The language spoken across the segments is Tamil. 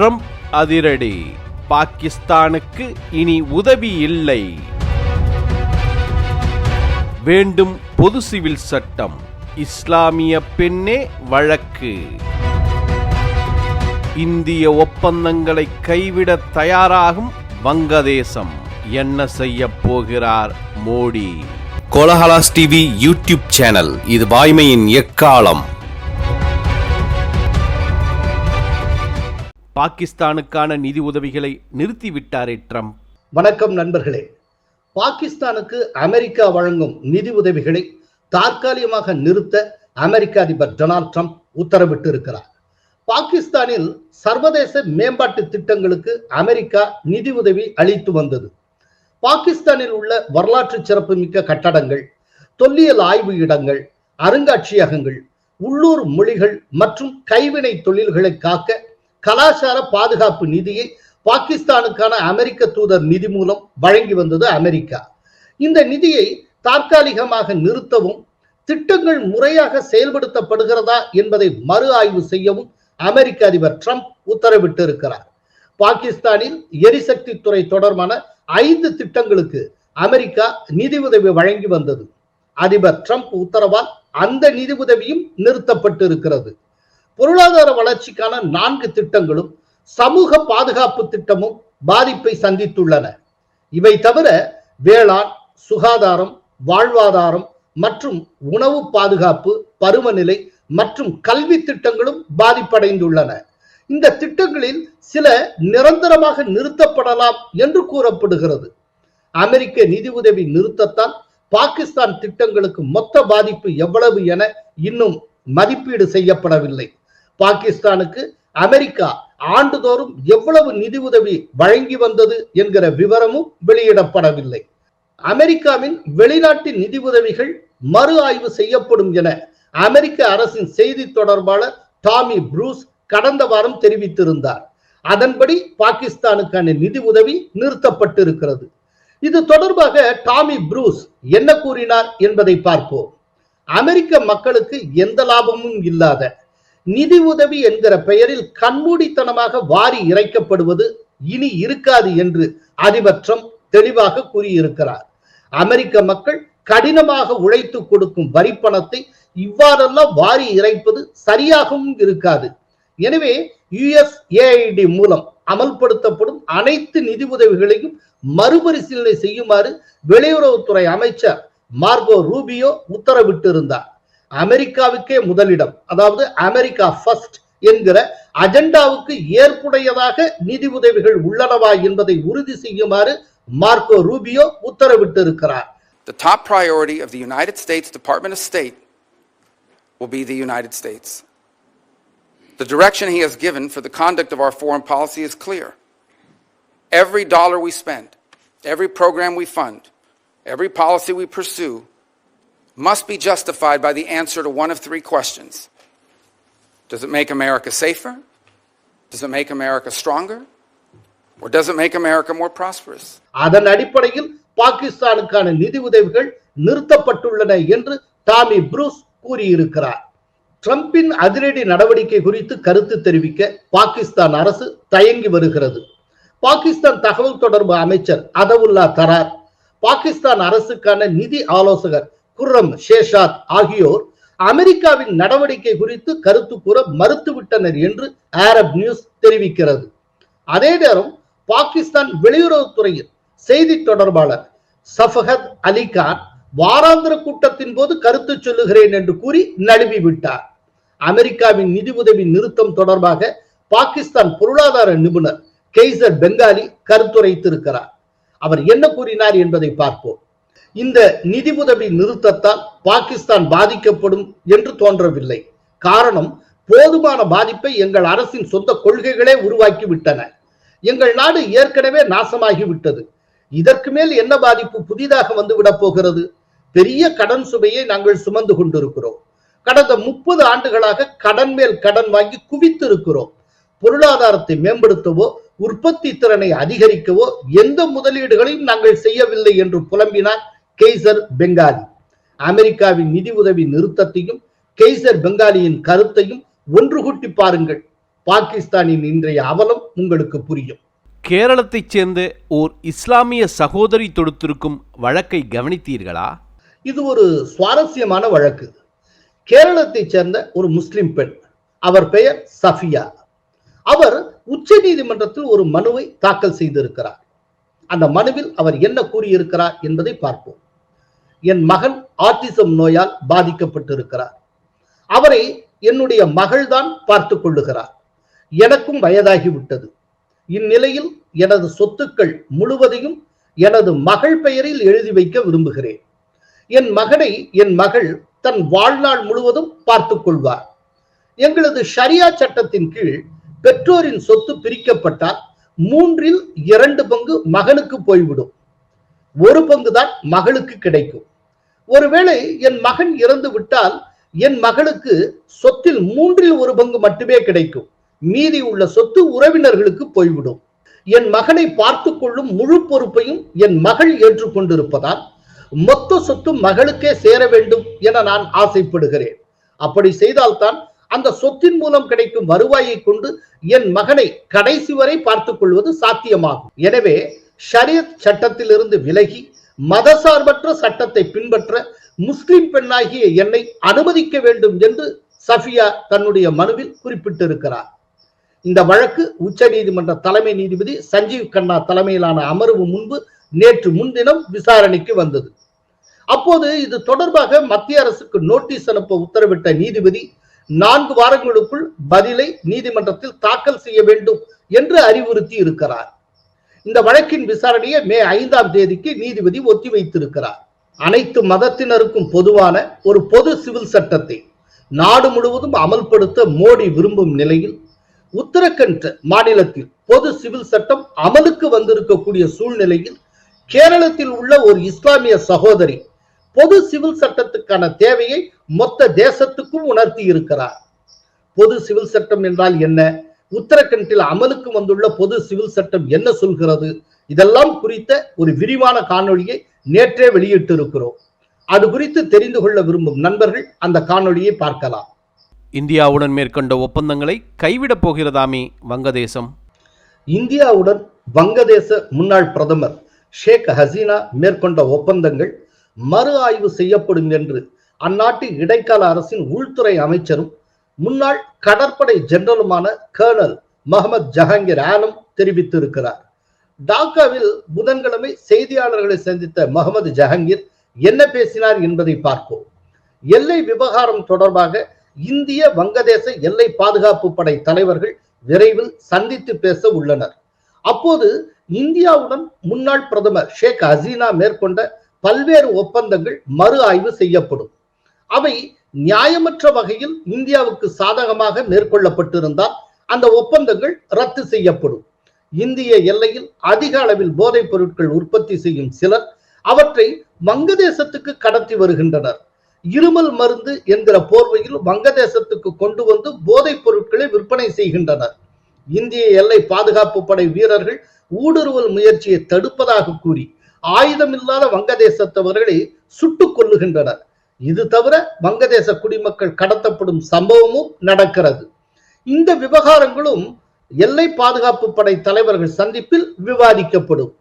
ட்ரம்ப் அதிரடி. பாகிஸ்தானுக்கு இனி உதவி இல்லை. வேண்டும் பொது சிவில் சட்டம். இஸ்லாமிய பெண்ணே வழக்கு. இந்திய ஒப்பந்தங்களை கைவிட தயாராகும் வங்கதேசம். என்ன செய்ய போகிறார் Modi? Kolahalas TV YouTube channel. இது வாய்மையின் எக்காலம். பாகிஸ்தானுக்கான நிதி உதவிகளை நிறுத்திவிட்டாரே ட்ரம்ப். வணக்கம் நண்பர்களே. பாகிஸ்தானுக்கு அமெரிக்கா வழங்கும் நிதி உதவிகளை தற்காலிகமாக நிறுத்த அமெரிக்க அதிபர் டொனால்ட் ட்ரம்ப் உத்தரவிட்டு இருக்கிறார். பாகிஸ்தானில் சர்வதேச மேம்பாட்டு திட்டங்களுக்கு அமெரிக்கா நிதி உதவி அளித்து வந்தது. பாகிஸ்தானில் உள்ள வரலாற்று சிறப்புமிக்க கட்டடங்கள் தொல்லியல் ஆய்வு இடங்கள் அருங்காட்சியகங்கள் உள்ளூர் மொழிகள் மற்றும் கைவினை தொழில்களை காக்க கலாச்சார பாதுகாப்பு நிதியை பாகிஸ்தானுக்கான அமெரிக்க தூதர் நிதி மூலம் வழங்கி வந்தது அமெரிக்கா. இந்த நிதியை தற்காலிகமாக நிறுத்தவும் திட்டங்கள் முறையாக செயல்படுத்தப்படுகிறதா என்பதை மறு ஆய்வு செய்யவும் அமெரிக்க அதிபர் ட்ரம்ப் உத்தரவிட்டு இருக்கிறார் பாகிஸ்தானில் எரிசக்தி துறை தொடர்பான ஐந்து திட்டங்களுக்கு அமெரிக்கா நிதி உதவி வழங்கி வந்தது. அதிபர் ட்ரம்ப் உத்தரவால் அந்த நிதி உதவியும் நிறுத்தப்பட்டு இருக்கிறது பொருளாதார வளர்ச்சிக்கான நான்கு திட்டங்களும் சமூக பாதுகாப்பு திட்டமும் பாதிப்பை சந்தித்துள்ளன. இவை தவிர வேளாண் சுகாதாரம் வாழ்வாதாரம் மற்றும் உணவு பாதுகாப்பு பருவநிலை மற்றும் கல்வி திட்டங்களும் பாதிப்படைந்துள்ளன. இந்த திட்டங்களில் சில நிரந்தரமாக நிறுத்தப்படலாம் என்று கூறப்படுகிறது. அமெரிக்க நிதி உதவி நிறுத்தத்தால் பாகிஸ்தான் திட்டங்களுக்கு மொத்த பாதிப்பு எவ்வளவு என இன்னும் மதிப்பீடு செய்யப்படவில்லை. பாகிஸ்தானுக்கு அமெரிக்கா ஆண்டுதோறும் எவ்வளவு நிதி உதவி வழங்கி வந்தது என்கிற விவரமும் வெளியிடப்படவில்லை. அமெரிக்காவின் வெளிநாட்டு நிதி உதவிகள் மறு ஆய்வு செய்யப்படும் என அமெரிக்க அரசின் செய்தி தொடர்பாளர் டாமி ப்ரூஸ் கடந்த வாரம் தெரிவித்திருந்தார். அதன்படி பாகிஸ்தானுக்கான நிதி உதவி நிறுத்தப்பட்டிருக்கிறது. இது தொடர்பாக டாமி ப்ரூஸ் என்ன கூறினார் என்பதை பார்ப்போம். அமெரிக்க மக்களுக்கு எந்த லாபமும் இல்லாத நிதி உதவி என்கிற பெயரில் கண்மூடித்தனமாக வாரி இறைக்கப்படுவது இனி இருக்காது என்று அதிபர் ட்ரம்ப் தெளிவாக கூறியிருக்கிறார். அமெரிக்க மக்கள் கடினமாக உழைத்து கொடுக்கும் வரி பணத்தை இவ்வாறெல்லாம் வாரி இறைப்பது சரியாகவும் இருக்காது. எனவே யுஎஸ்ஏஐடி மூலம் அமல்படுத்தப்படும் அனைத்து நிதி உதவிகளையும் மறுபரிசீலனை செய்யுமாறு வெளியுறவுத்துறை அமைச்சர் மார்கோ ரூபியோ உத்தரவிட்டிருந்தார். அமெரிக்காவுக்கே முதலிடம் அதாவது அமெரிக்கா ஃபர்ஸ்ட் என்கிற அஜெண்டாவுக்கு ஏற்புடையதாக நிதி உதவிகள் உள்ளனவா என்பதை உறுதி செய்யுமாறு மார்க்கோ ரூபியோ உத்தரவிட்டிருக்கிறார் The top priority of the United States Department of State will be the United States. The direction he has given for the conduct of our foreign policy is clear. Every dollar we spend, every program we fund, every policy we pursue must be justified by the answer to one of three questions. Does it make America safer? Does it make America stronger? Or does it make America more prosperous? அதன் அடிப்படையில் பாகிஸ்தானுக்கான நிதி உதவிகள் நிறுத்தப்பட்டுள்ளன என்று டாமி ப்ரூஸ் கூறியிருக்கிறார் ட்ரம்பின் அதிரடி நடவடிக்கை குறித்து கருத்து தெரிவிக்க பாகிஸ்தான் அரசு தயங்கி வருகிறது பாகிஸ்தான் தகவல் தொடர்பு அமைச்சர் அதவுல்லா தரார் பாகிஸ்தான் அரசுக்கான நிதி ஆலோசகர் குர்ரம் ஷேஷாத் ஆகியோர் அமெரிக்காவின் நடவடிக்கை குறித்து கருத்து கூற மறுத்துவிட்டனர் என்று அரப் நியூஸ் தெரிவிக்கிறது. அதே நேரம் பாகிஸ்தான் வெளியுறவுத்துறையின் செய்தி தொடர்பாளர் சஃபஹத் அலி கான் வாராந்திர கூட்டத்தின் போது கருத்து சொல்லுகிறேன் என்று கூறி நழுவி விட்டார் அமெரிக்காவின் நிதி உதவி நிறுத்தம் தொடர்பாக பாகிஸ்தான் பொருளாதார நிபுணர் கெய்சர் பெங்காலி கருத்துரைத்திருக்கிறார். அவர் என்ன கூறினார் என்பதை பார்ப்போம். இந்த நிதி உதவி நிறுத்தத்தால் பாகிஸ்தான் பாதிக்கப்படும் என்று தோன்றவில்லை. காரணம் போதுமான பாதிப்பை எங்கள் அரசின் சொந்த கொள்கைகளே உருவாக்கி விட்டன எங்கள் நாடு ஏற்கனவே நாசமாகி விட்டது இதற்கு மேல் என்ன பாதிப்பு புதிதாக வந்து விட போகிறது? பெரிய கடன் சுமையை நாங்கள் சுமந்து கொண்டிருக்கிறோம். கடந்த முப்பது ஆண்டுகளாக கடன் மேல் கடன் வாங்கி குவித்து இருக்கிறோம் பொருளாதாரத்தை மேம்படுத்தவோ உற்பத்தி திறனை அதிகரிக்கவோ எந்த முதலீடுகளையும் நாங்கள் செய்யவில்லை என்று புலம்பினார் கெய்சர் பெங்காலி. அமெரிக்காவின் நிதி உதவி நிறுத்தத்தையும் கெய்சர் பெங்காலியின் கருத்தையும் ஒன்று கூட்டி பாருங்கள். பாகிஸ்தானின் இன்றைய அவலம் உங்களுக்கு புரியும். கேரளத்தைச் சேர்ந்த ஓர் இஸ்லாமிய சகோதரி தொடுத்திருக்கும் வழக்கை கவனித்தீர்களா? இது ஒரு சுவாரஸ்யமான வழக்கு. கேரளத்தைச் சேர்ந்த ஒரு முஸ்லிம் பெண். அவர் பெயர் சஃபியா. அவர் உச்ச நீதிமன்றத்தில் ஒரு மனுவை தாக்கல் செய்திருக்கிறார். அந்த மனுவில் அவர் என்ன கூறியிருக்கிறார் என்பதை பார்ப்போம். என் மகன் ஆட்டிசம் நோயால் பாதிக்கப்பட்டிருக்கிறார். அவரை என்னுடைய மகள்தான் பார்த்து கொள்ளுகிறார். எனக்கும் வயதாகிவிட்டது. இந்நிலையில் எனது சொத்துக்கள் முழுவதையும் எனது மகள் பெயரில் எழுதி வைக்க விரும்புகிறேன். என் மகனை என் மகள் தன் வாழ்நாள் முழுவதும் பார்த்துக் கொள்வார். எங்களது ஷரியா சட்டத்தின் கீழ் பெற்றோரின் சொத்து பிரிக்கப்பட்டால் மூன்றில் இரண்டு பங்கு மகனுக்கு போய்விடும். ஒரு பங்கு தான் மகளுக்கு கிடைக்கும். ஒருவேளை என் மகன் இறந்து விட்டால் என் மகளுக்கு சொத்தில் மூன்றில் ஒரு பங்கு மட்டுமே கிடைக்கும். மீதி உள்ள சொத்து உறவினர்களுக்கு போய்விடும். என் மகனை பார்த்து கொள்ளும் முழு பொறுப்பையும் என் மகள் ஏற்றுக்கொண்டிருப்பதால் மொத்த சொத்து மகளுக்கே சேர வேண்டும் என நான் ஆசைப்படுகிறேன். அப்படி செய்தால்தான் அந்த சொத்தின் மூலம் கிடைக்கும் வருவாயை கொண்டு என் மகனை கடைசி வரை பார்த்துக் கொள்வது சாத்தியமாகும். எனவே ஷரியத் சட்டத்திலிருந்து விலகி மதசார்பற்ற சட்டத்தை பின்பற்ற முஸ்லிம் பெண்ணாகிய என்னை அனுமதிக்க வேண்டும் என்று சஃபியா தன்னுடைய மனுவில் குறிப்பிட்டிருக்கிறார். இந்த வழக்கு உச்ச நீதிமன்ற தலைமை நீதிபதி சஞ்சீவ் கண்ணா தலைமையிலான அமர்வு முன்பு நேற்று முன்தினம் விசாரணைக்கு வந்தது. அப்போது இது தொடர்பாக மத்திய அரசுக்கு நோட்டீஸ் அனுப்ப உத்தரவிட்ட நீதிபதி நான்கு வாரங்களுக்குள் பதிலை நீதிமன்றத்தில் தாக்கல் செய்ய வேண்டும் என்று அறிவுறுத்தி இருக்கிறார். இந்த வழக்கின் விசாரணையை மே ஐந்தாம் தேதிக்கு நீதிபதி ஒத்திவைத்திருக்கிறார். அனைத்து மதத்தினருக்கும் பொதுவான ஒரு பொது சிவில் சட்டத்தை நாடு முழுவதும் அமல்படுத்த மோடி விரும்பும் நிலையில் உத்தரகண்ட் மாநிலத்தில் பொது சிவில் சட்டம் அமலுக்கு வந்திருக்கக்கூடிய சூழ்நிலையில் கேரளத்தில் உள்ள ஒரு இஸ்லாமிய சகோதரி பொது சிவில் சட்டத்துக்கான தேவையை மொத்த தேசத்துக்கும் உணர்த்தி இருக்கிறார் பொது சிவில் சட்டம் என்றால் என்ன? உத்தரகண்டில் அமலுக்கு வந்துள்ள பொது சிவில் சட்டம் என்ன சொல்கிறது? இதெல்லாம் குறித்த ஒரு விரிவான காணொளியை நேற்றே வெளியிட்டு இருக்கிறோம் அது குறித்து தெரிந்து கொள்ள விரும்பும் நண்பர்கள் அந்த காணொளியை பார்க்கலாம். இந்தியாவுடன் மேற்கொண்ட ஒப்பந்தங்களை கைவிடப் போகிறதாமே வங்கதேசம். இந்தியாவுடன் வங்கதேச முன்னாள் பிரதமர் ஷேக் ஹசீனா மேற்கொண்ட ஒப்பந்தங்கள் மறு ஆய்வு செய்யப்படும் என்று அந்நாட்டு இடைக்கால அரசின் உள்துறை அமைச்சரும் முன்னாள் கடற்படை ஜெனரலுமான கர்னல் மஹமத் ஜஹாங்கீர் ஆலம் தெரிவித்திருக்கிறார். டாக்காவில் புதன்கிழமை செய்தியாளர்களை சந்தித்த மஹமது ஜஹாங்கீர் என்ன பேசினார் என்பதை பார்ப்போம். எல்லை விவகாரம் தொடர்பாக இந்திய வங்கதேச எல்லை பாதுகாப்பு படை தலைவர்கள் விரைவில் சந்தித்து பேச உள்ளனர். அப்போது இந்தியாவுடன் முன்னாள் பிரதமர் ஷேக் ஹசீனா மேற்கொண்ட பல்வேறு ஒப்பந்தங்கள் மறு ஆய்வு செய்யப்படும். அவை நியாயமற்ற வகையில் இந்தியாவுக்கு சாதகமாக மேற்கொள்ளப்பட்டிருந்தால் அந்த ஒப்பந்தங்கள் ரத்து செய்யப்படும். இந்திய எல்லையில் அதிக அளவில் போதைப் பொருட்கள் உற்பத்தி செய்யும் சிலர் அவற்றை வங்கதேசத்துக்கு கடத்தி வருகின்றனர். இருமல் மருந்து என்கிற போர்வையில் வங்கதேசத்துக்கு கொண்டு வந்து போதைப் பொருட்களை விற்பனை செய்கின்றனர். இந்திய எல்லை பாதுகாப்பு படை வீரர்கள் ஊடுருவல் முயற்சியை தடுப்பதாக கூறி ஆயுதமில்லாத வங்கதேசத்தவர்களை சுட்டுக் கொள்ளுகின்றனர் இது தவிர வங்கதேச குடிமக்கள் கடத்தப்படும் சம்பவமும் நடக்கிறது. இந்த விவகாரங்களும் எல்லை பாதுகாப்பு படை தலைவர்கள் சந்திப்பில் விவாதிக்கப்படும்.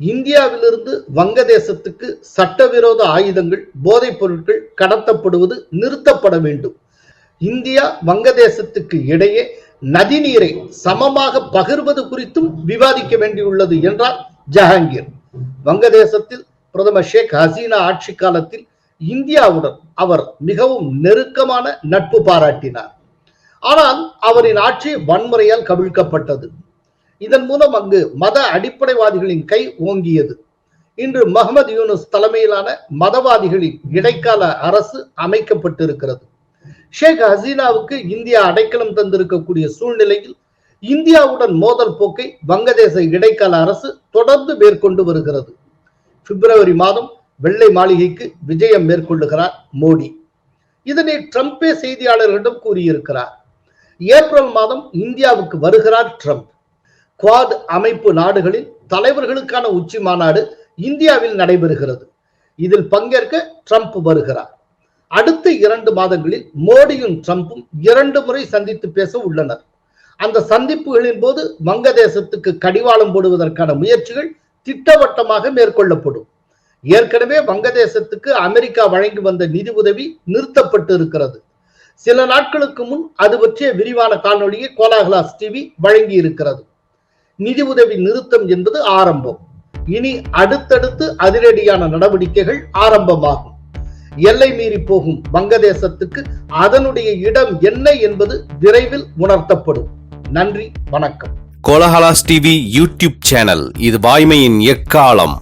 இந்தியாவிலிருந்து வங்கதேசத்துக்கு சட்டவிரோத ஆயுதங்கள் போதைப் பொருட்கள் கடத்தப்படுவது நிறுத்தப்பட வேண்டும். இந்தியா வங்கதேசத்துக்கு இடையே நதிநீரை சமமாக பகிர்வது குறித்தும் விவாதிக்க வேண்டியுள்ளது என்றார் ஜஹாங்கீர். வங்கதேசத்தில் பிரதமர் ஷேக் ஹசீனா ஆட்சி காலத்தில் இந்தியாவுடன் அவர் மிகவும் நெருக்கமான நட்பு பாராட்டினார். ஆனால் அவரின் ஆட்சி வன்முறையால் கவிழ்க்கப்பட்டது. இதன் மூலம் அங்கு மத அடிப்படைவாதிகளின் கை ஓங்கியது. இன்று மஹமது யூனுஸ் தலைமையிலான மதவாதிகளின் இடைக்கால அரசு அமைக்கப்பட்டிருக்கிறது. ஷேக் ஹசீனாவுக்கு இந்தியா அடைக்கலம் தந்திருக்கக்கூடிய சூழ்நிலையில் இந்தியாவுடன் மோதல் போக்கை வங்கதேச இடைக்கால அரசு தொடர்ந்து மேற்கொண்டு வருகிறது. பிப்ரவரி மாதம் வெள்ளை மாளிகைக்கு விஜயம் மேற்கொள்ளுகிறார் மோடி. இதனை ட்ரம்பே செய்தியாளர்களிடம் கூறியிருக்கிறார். ஏப்ரல் மாதம் இந்தியாவுக்கு வருகிறார் ட்ரம்ப். குவாட் அமைப்பு நாடுகளின் தலைவர்களுக்கான உச்சி மாநாடு இந்தியாவில் நடைபெறுகிறது. இதில் பங்கேற்க ட்ரம்ப் வருகிறார். அடுத்த இரண்டு மாதங்களில் மோடியும் ட்ரம்ப்பும் இரண்டு முறை சந்தித்து பேச உள்ளனர். அந்த சந்திப்புகளின் போது வங்கதேசத்துக்கு கடிவாளம் போடுவதற்கான முயற்சிகள் திட்டவட்டமாக மேற்கொள்ளப்படும். ஏற்கனவே வங்கதேசத்துக்கு அமெரிக்கா வழங்கி வந்த நிதி உதவி நிறுத்தப்பட்டு இருக்கிறது சில நாட்களுக்கு முன் அது பற்றிய விரிவான காணொலியை கோலாகலாஸ் டிவி வழங்கி இருக்கிறது நிதி உதவி நிறுத்தம் என்பது ஆரம்பம். இனி அடுத்தடுத்து அதிரடியான நடவடிக்கைகள் ஆரம்பமாகும். எல்லை மீறி போகும் வங்கதேசத்துக்கு அதனுடைய இடம் என்ன என்பது விரைவில் உணர்த்தப்படும். நன்றி வணக்கம். கோலஹலாஸ் டிவி யூடியூப் சேனல் இது வாய்மையின் எக்காலம்.